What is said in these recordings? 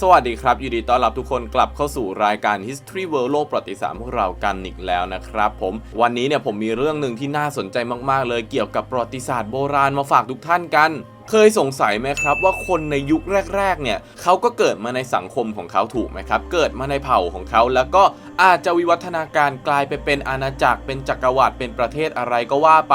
สวัสดีครับยินดีต้อนรับทุกคนกลับเข้าสู่รายการ History World โลกประวัติศาสตร์พวกเรากันอีกแล้วนะครับผมวันนี้เนี่ยผมมีเรื่องหนึ่งที่น่าสนใจมากๆ เลยเกี่ยวกับประวัติศาสตร์โบราณมาฝากทุกท่านกัน เคยสงสัยไหมครับว่าคนในยุคแรก ๆ เนี่ยเขาก็เกิดมาในสังคมของเขาถูกไหมครับ เกิดมาในเผ่าของเขา แล้วก็อาจจะวิวัฒนาการกลายไปเป็นอาณาจักรเป็นจักรวรรดิเป็นประเทศอะไรก็ว่าไป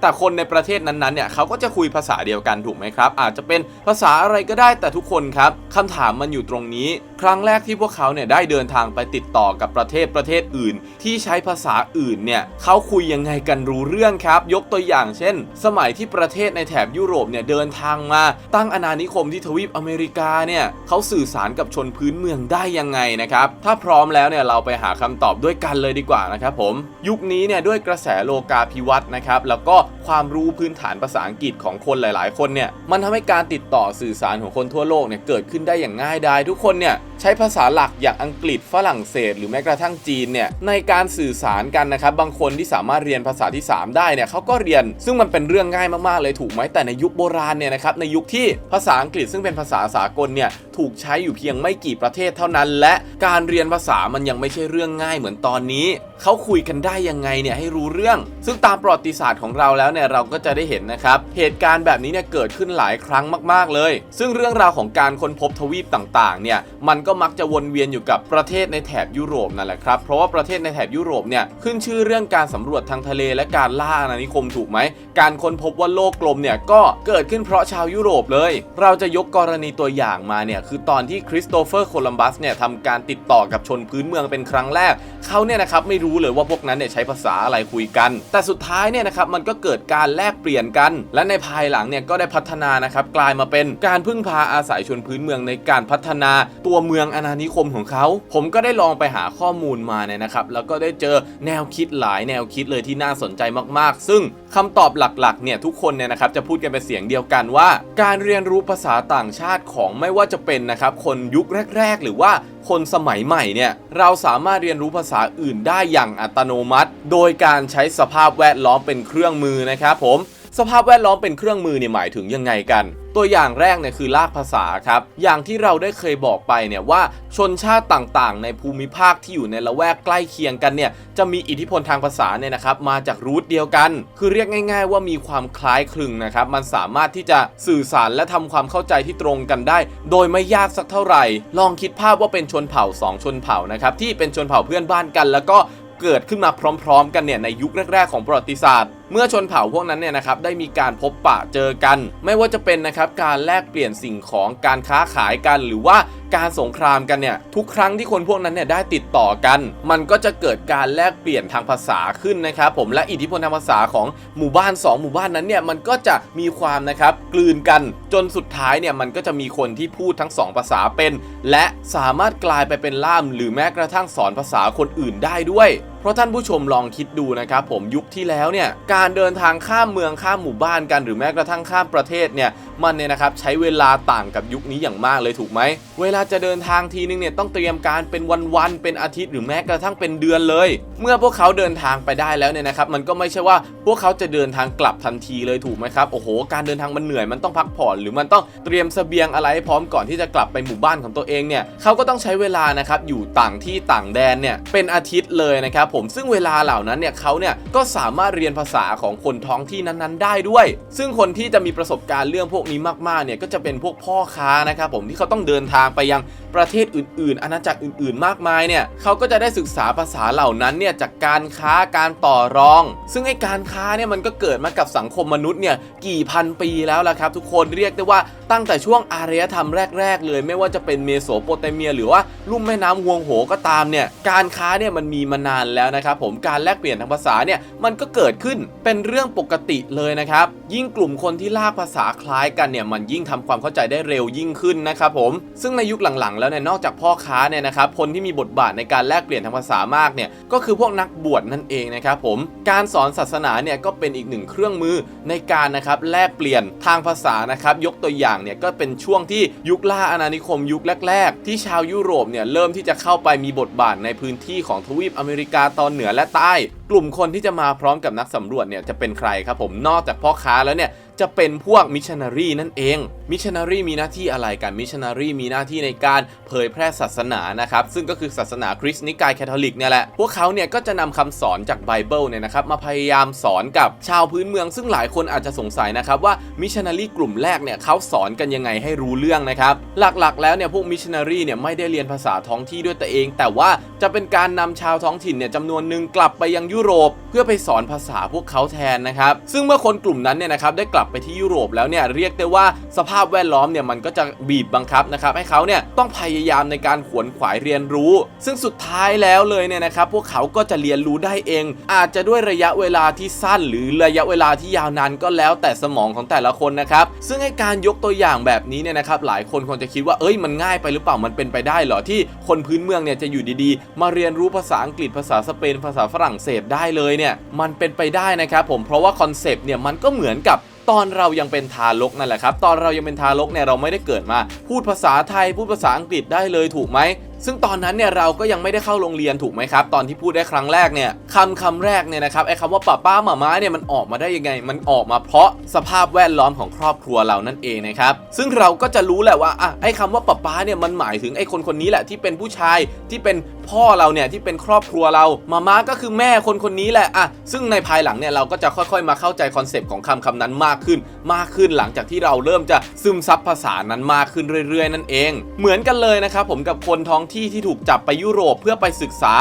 แต่คนในประเทศนั้นๆเนี่ยเขาก็จะคุยภาษาเดียวกันถูกไหมครับ อาจจะเป็นภาษาอะไรก็ได้แต่ทุกคนครับคำถามมันอยู่ตรงนี้ ครั้งแรกที่พวกเขาเนี่ยได้เดินทางไปติดต่อกับประเทศประเทศอื่น ที่ใช้ภาษาอื่นเนี่ยเขาคุยยังไงกันรู้เรื่องครับ ยกตัวอย่างเช่น สมัยที่ประเทศในแถบยุโรปเนี่ยเดินทางมา ตั้งอาณานิคมที่ทวีปอเมริกาเนี่ยเขาสื่อสารกับชนพื้นเมืองได้ยังไงนะครับ ถ้าพร้อมแล้วเนี่ยเราไปหาคำตอบด้วยกันเลยดีกว่านะครับผม ยุคนี้เนี่ยด้วยกระแสโลกาภิวัตน์นะครับแล้วก็ความรู้พื้นฐานภาษาอังกฤษของคนหลาย ๆ คนเนี่ยมันทำให้การติดต่อสื่อสารของคนทั่วโลกเนี่ยเกิดขึ้นได้อย่างง่ายดายทุกคนเนี่ยใช้ภาษาหลักอย่างอังกฤษฝรั่งเศส หรือแม้กระทั่งจีนเนี่ยในการสื่อสารกันนะครับบางคนที่สามารถเรียนภาษาที่ 3 ได้เนี่ยเขาก็เรียน ซึ่งมันเป็นเรื่องง่ายมากๆเลยถูกไหมแต่ในยุคโบราณเนี่ยนะครับในยุคที่ภาษาอังกฤษซึ่งเป็นภาษาสากลเนี่ยถูกใช้อยู่เพียงไม่กี่ประเทศเท่านั้น และการเรียนภาษามันยังไม่ใช่เรื่องง่ายเหมือนตอนนี้ เขาคุยกันได้ยังไงเนี่ยให้รู้เรื่อง ซึ่งตามประวัติศาสตร์ของเราแล้วเนี่ยเราก็จะได้เห็นนะครับเหตุการณ์แบบนี้เนี่ยเกิดขึ้นหลายครั้งมาก ๆเลย ซึ่งเรื่องราวของการค้นพบทวีปต่างๆเนี่ยมันก็มักจะวนเวียนอยู่กับประเทศในแถบยุโรปนั่นแหละครับเพราะว่าประเทศในแถบยุโรปเนี่ยขึ้นชื่อเรื่องการสำรวจทางทะเลและการล่าอาณานิคมถูกไหมการค้นพบว่าโลกกลมเนี่ยก็เกิดขึ้นเพราะชาวยุโรปเลย เราจะยกกรณีตัวอย่างมาเนี่ยคือตอนที่คริสโตเฟอร์โคลัมบัสเนี่ยทำการติดต่อกับชนพื้นเมืองเป็นครั้งแรก เขาเนี่ยนะครับไม่รู้เลยว่าพวกนั้นเนี่ยใช้ภาษาอะไรคุยกัน แต่สุดท้ายเนี่ยนะครับมันก็เกิดการแลกเปลี่ยนกัน และในภายหลังเนี่ยก็ได้พัฒนานะครับกลายมาเป็นการพึ่งพาอาศัยชนพื้นเมืองในการพัฒนาตัวเมืองอาณานิคมของเขา ผมก็ได้ลองไปหาข้อมูลมาเนี่ยนะครับแล้วก็ได้เจอแนวคิดหลายแนวคิดเลยที่น่าสนใจมากๆ ซึ่งคำตอบหลักๆเนี่ยทุกคนเนี่ยนะครับจะพูดกันเป็นเสียงเดียวกันว่า การเรียนรู้ภาษาต่างชาติของไม่ว่าจะเป็นนะครับคนยุคแรก ๆ หรือว่าคนสมัยใหม่เนี่ยเราสามารถเรียนรู้ภาษาอื่นได้อย่างอัตโนมัติ โดยการใช้สภาพแวดล้อมเป็นเครื่องมือนะครับผม สภาพแวดล้อมเป็นเครื่องมือเนี่ยหมายถึงยังไงกัน ตัวอย่างแรกเนี่ยคือลากภาษาครับ อย่างที่เราได้เคยบอกไปเนี่ยว่าชนชาติต่างๆ ในภูมิภาคที่อยู่ในละแวกใกล้เคียงกันเนี่ยจะมีอิทธิพลทางภาษาเนี่ยนะครับมาจากรูทเดียวกัน คือเรียกง่าย ๆ ว่ามีความคล้ายคลึงนะครับมันสามารถที่จะสื่อสารและทำความเข้าใจที่ตรงกันได้ โดยไม่ยากสักเท่าไหร่ ลองคิดภาพว่าเป็นชนเผ่าสองชนเผ่านะครับที่เป็นชนเผ่าเพื่อนบ้านกัน แล้วก็เกิดขึ้นมาพร้อม ๆ กันเนี่ยในยุคแรก ๆ ของประวัติศาสตร์ เมื่อชนเผ่าพวกนั้นเนี่ยนะครับได้มีการพบปะเจอกัน ไม่ว่าจะเป็นนะครับการแลกเปลี่ยนสิ่งของการค้าขายกัน หรือว่าการสงครามกันเนี่ยทุกครั้งที่คนพวกนั้นเนี่ยได้ติดต่อกัน มันก็จะเกิดการแลกเปลี่ยนทางภาษาขึ้นนะครับผมและอิทธิพลทางภาษาของหมู่บ้าน 2 หมู่บ้านนั้นเนี่ยมันก็จะมีความนะครับกลืนกันจนสุดท้ายเนี่ยมันก็จะมีคนที่พูดทั้งสองภาษาเป็น และสามารถกลายไปเป็นล่าม หรือแม้กระทั่งสอนภาษาคนอื่นได้ด้วยเพราะท่านผู้ชมลองคิดดูนะครับผมยุคที่แล้วเนี่ยการเดินทางข้ามเมืองข้ามหมู่บ้านกันหรือแม้กระทั่งข้ามประเทศเนี่ยมันเนี่ยนะครับใช้เวลาต่างกับยุคนี้อย่างมากเลยถูกไหมเวลาจะเดินทางทีนึงเนี่ยต้องเตรียมการเป็นวันๆเป็นอาทิตย์หรือแม้กระทั่งเป็นเดือนเลย เมื่อพวกเขาเดินทางไปได้แล้วเนี่ยนะครับมันก็ไม่ใช่ว่าพวกเขาจะเดินทางกลับทันทีเลยถูกไหมครับโอ้โห การเดินทางมันเหนื่อยมันต้องพักผ่อน หรือมันต้องเตรียมเสบียงอะไรให้พร้อมก่อนที่จะกลับไปหมู่บ้านของตัวเองเนี่ยเขาก็ต้องใช้เวลานะครับอยู่ต่างที่ต่างแดนเนี่ยเป็นอาทิตย์เลยนะครับผม ซึ่งเวลาเหล่านั้นเนี่ยเขาเนี่ยก็สามารถเรียนภาษาของคนท้องที่นั้นๆ ได้ด้วย ซึ่งคนที่จะมีประสบการณ์เรื่องพวกนี้มากๆเนี่ยก็จะเป็นพวกพ่อค้านะครับผมที่เขาต้องเดินทางไปยังประเทศอื่นๆ อาณาจักรอื่นๆ มากมายเนี่ยเขาก็จะได้ศึกษาภาษาเหล่านั้นเนี่ยจากการค้าการต่อรอง ซึ่งไอ้การค้าเนี่ยมันก็เกิดมากับสังคมมนุษย์เนี่ยกี่พันปีแล้วล่ะครับทุกคนเรียกได้ว่าตั้งแต่ช่วงอารยธรรมแรก ๆ เลย ไม่ว่าจะเป็นเมโสโปเตเมีย หรือว่าลุ่มแม่น้ำฮวงโหก็ตามเนี่ยการค้าเนี่ยมันมีมานานแล้วนะครับผมการแลกเปลี่ยนทางภาษาเนี่ยมันก็เกิดขึ้นเป็นเรื่องปกติเลยนะครับ ยิ่งกลุ่มคนที่ลากภาษาคล้ายกันเนี่ยมันยิ่งทำความเข้าใจได้เร็วยิ่งขึ้นนะครับผมซึ่งในยุคหลังๆ แล้วเนี่ยนอกจากพ่อค้าเนี่ยนะครับคนที่มีบทบาทในการแลกเปลี่ยนทางภาษามากเนี่ยก็คือพวกนักบวชนั่นเองนะครับผมการสอนศาสนาเนี่ยก็เป็นอีกหนึ่งเครื่องมือในการนะครับแลกเปลี่ยนทางภาษานะครับยกตัวอย่างเนี่ยก็เป็นช่วงที่ยุคล่าอาณานิคมยุคแรก ๆ ที่ชาวยุโรปเนี่ยเริ่มที่จะเข้าไปมีบทบาทในพื้นที่ของทวีปอเมริกาตอนเหนือและใต้ กลุ่มคนที่จะมาพร้อมกับนักสำรวจเนี่ยจะเป็นใครครับผมนอกจากพ่อค้าแล้วเนี่ย จะเป็นพวกมิชชันนารีนั่นเอง มิชชันนารีมีหน้าที่อะไรกัน มิชชันนารีมีหน้าที่ในการเผยแพร่ศาสนานะครับ ซึ่งก็คือศาสนาคริสต์นิกายแคทอลิกเนี่ยแหละ พวกเขาเนี่ยก็จะนำคำสอนจากไบเบิลเนี่ยนะครับมาพยายามสอนกับชาวพื้นเมือง ซึ่งหลายคนอาจจะสงสัยนะครับว่ามิชชันนารีกลุ่มแรกเนี่ยเขาสอนกันยังไงให้รู้เรื่องนะครับ หลักๆ แล้วเนี่ยพวกมิชชันนารีเนี่ยไม่ได้เรียนภาษาท้องที่ด้วยตัวเอง แต่ว่าจะเป็นการนำชาวท้องถิ่นเนี่ยจำนวนหนึ่งกลับไปยังยุโรป เพื่อไปสอนภาษาพวกเขาแทนนะครับ ซึ่งเมื่อคนกลุ่มนั้นเนี่ยนะครับได้กลับไปที่ยุโรปแล้วเนี่ยเรียกได้ว่าสภาพแวดล้อมเนี่ยมันก็จะบีบบังคับนะครับให้เขาเนี่ยต้องพยายามในการขวนขวายเรียนรู้ ซึ่งสุดท้ายแล้วเลยเนี่ยนะครับพวกเขาก็จะเรียนรู้ได้เอง อาจจะด้วยระยะเวลาที่สั้น หรือระยะเวลาที่ยาวนานก็แล้วแต่สมองของแต่ละคนนะครับซึ่งให้การยกตัวอย่างแบบนี้เนี่ยนะครับหลายคนคงจะคิดว่าเอ้ยมันง่ายไปหรือเปล่ามันเป็นไปได้เหรอที่คนพื้นเมืองเนี่ยจะอยู่ดีๆ มาเรียนรู้ภาษาอังกฤษภาษาสเปนภาษาฝรั่งเศสได้เลยเนี่ยมันเป็นไปได้นะครับผมเพราะว่าคอนเซปต์เนี่ยมันก็เหมือนกับ ตอนเรายังเป็นทารกนั่นแหละครับ ตอนเรายังเป็นทารกเนี่ยเราไม่ได้เกิดมา พูดภาษาไทยพูดภาษาอังกฤษได้เลยถูกไหม ซึ่งตอนนั้นเนี่ยเราก็ยังไม่ได้เข้าโรงเรียนถูกไหมครับ ตอนที่พูดได้ครั้งแรกเนี่ยคำคำแรกเนี่ยนะครับไอ้คำว่าป้าป้าหมาม้าเนี่ยมันออกมาได้ยังไง มันออกมาเพราะสภาพแวดล้อมของครอบครัวเรานั่นเองนะครับซึ่งเราก็จะรู้แหละว่าอะไอ้คำว่าป้าป้าเนี่ยมันหมายถึงไอ้คนคนนี้แหละที่เป็นผู้ชายที่เป็นพ่อเราเนี่ยที่เป็นครอบครัวเรามาม่าก็คือแม่คนคนนี้แหละอะซึ่งในภายหลังเนี่ยเราก็จะค่อยๆ มาเข้าใจคอนเซปต์ของคำคำนั้นมากขึ้น มากขึ้นหลังจากที่เราเริ่มจะซึมซับภาษานั้นมากขึ้นเรื่อย ๆ นั่นเอง เหมือนกันเลยนะครับผมกับคนท้องที่ที่ถูกจับไปยุโรปเพื่อไปศึกษา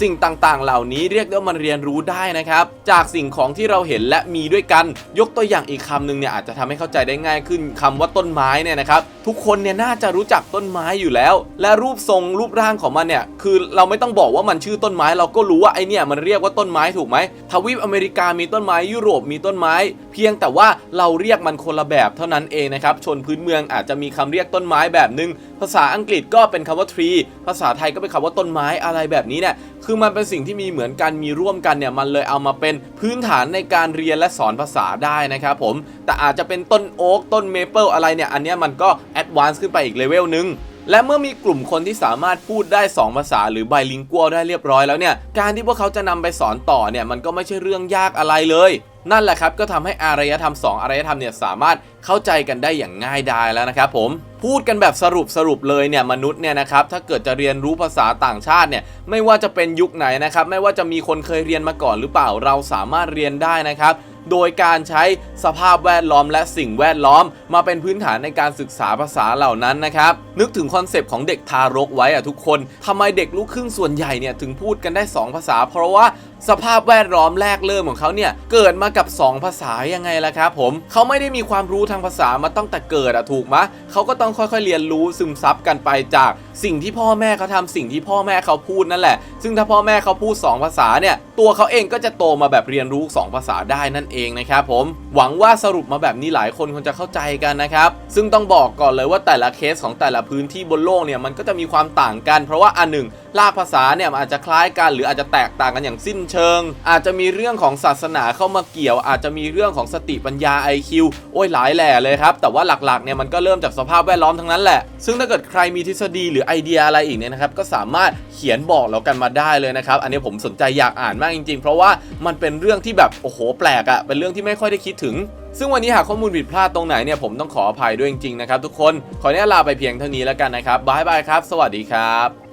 สิ่งต่างๆ เหล่านี้เรียกได้ว่ามันเรียนรู้ได้นะครับ จากสิ่งของที่เราเห็นและมีด้วยกัน ยกตัวอย่างอีกคำหนึ่งเนี่ยอาจจะทำให้เข้าใจได้ง่ายขึ้นคำว่าต้นไม้เนี่ยนะครับทุกคนเนี่ยน่าจะรู้จักต้นไม้อยู่แล้ว และรูปทรงรูปร่างของมันเนี่ยคือเราไม่ต้องบอกว่ามันชื่อต้นไม้เราก็รู้ว่าไอเนี่ยมันเรียกว่าต้นไม้ถูกไหมทวีปอเมริกามีต้นไม้ยุโรปมีต้นไม้ เพียงแต่ว่าเราเรียกมันคนละแบบเท่านั้นเองนะครับชนพื้นเมืองอาจจะมีคำเรียกต้นไม้แบบหนึง ภาษาอังกฤษก็เป็นคำว่า tree ภาษาไทยก็เป็นคำว่าต้นไม้อะไรแบบนี้เนี่ยคือมันเป็นสิ่งที่มีเหมือนกันมีร่วมกันเนี่ยมันเลยเอามาเป็นพื้นฐานในการเรียนและสอนภาษาได้นะครับผมแต่อาจจะเป็นต้นโอ๊กต้นเมเปิลอะไรเนี่ยอันนี้มันก็แอดวานซ์ขึ้นไปอีกเลเวลหนึงและเมื่อมีกลุ่มคนที่สามารถพูดได้ 2 ภาษาหรือไบลิงกัวได้เรียบร้อยแล้วเนี่ย การที่พวกเขาจะนำไปสอนต่อเนี่ยมันก็ไม่ใช่เรื่องยากอะไรเลย นั่นแหละครับก็ทำให้อารยธรรม 2 อารยธรรมเนี่ยสามารถเข้าใจกันได้อย่างง่ายดายแล้วนะครับผม พูดกันแบบสรุปสรุปเลยเนี่ยมนุษย์เนี่ยนะครับถ้าเกิดจะเรียนรู้ภาษาต่างชาติเนี่ยไม่ว่าจะเป็นยุคไหนนะครับไม่ว่าจะมีคนเคยเรียนมาก่อนหรือเปล่าเราสามารถเรียนได้นะครับโดยการใช้สภาพแวดล้อมและสิ่งแวดล้อม มาเป็นพื้นฐานในการศึกษาภาษาเหล่านั้นนะครับ นึกถึงคอนเซปต์ของเด็กทารกไว้อะทุกคนทำไมเด็กลูกครึ่งส่วนใหญ่เนี่ยถึงพูดกันได้ 2 ภาษา เพราะว่า สภาพแวดล้อมแรกเริ่มของเขาเนี่ยเกิดมากับ 2 ภาษายังไงล่ะครับผมเขาไม่ได้มีความรู้ทางภาษามาตั้งแต่เกิดอะถูกมะเขาก็ต้องค่อยๆเรียนรู้ซึมซับกันไปจากสิ่งที่พ่อแม่เขาทำสิ่งที่พ่อแม่เขาพูดนั่นแหละ ซึ่งถ้าพ่อแม่เขาพูด 2 ภาษาเนี่ยตัวเขาเองก็จะโตมาแบบเรียนรู้ 2 ภาษาได้นั่นเองนะครับผมหวังว่าสรุปมาแบบนี้หลายคนคงจะเข้าใจกันนะครับซึ่งต้องบอกก่อนเลยว่าแต่ละเคสของแต่ละพื้นที่บนโลกเนี่ยมันก็จะมีความต่างกัน เพราะว่าอันหนึ่งลากภาษาเนี่ยมันอาจจะคล้ายกันหรืออาจจะแตกต่างกันอย่างสิ้นเชิง อาจจะมีเรื่องของศาสนาเข้ามาเกี่ยว อาจจะมีเรื่องของสติปัญญา IQ โอ้ยหลายแหล่เลยครับ แต่ว่าหลักๆเนี่ยมันก็เริ่มจากสภาพแวดล้อมทั้งนั้นแหละ ซึ่งถ้าเกิดใครมีทฤษฎีหรือไอเดียอะไรอีกเนี่ยนะครับก็สามารถเขียนบอกเรากันมาได้เลยนะครับ อันนี้ผมสนใจอยากอ่านมากจริงๆ เพราะว่ามันเป็นเรื่องที่แบบโอ้โหแปลกอะเป็นเรื่องที่ไม่ค่อยได้คิดถึงซึ่งวันนี้หากข้อมูลผิดพลาดตรงไหนเนี่ยผมต้องขออภัยด้วยจริงๆนะครับทุกคน ขออนุญาตลาไปเพียงเท่านี้แล้วกันนะครับบายบายครับ สวัสดีครับ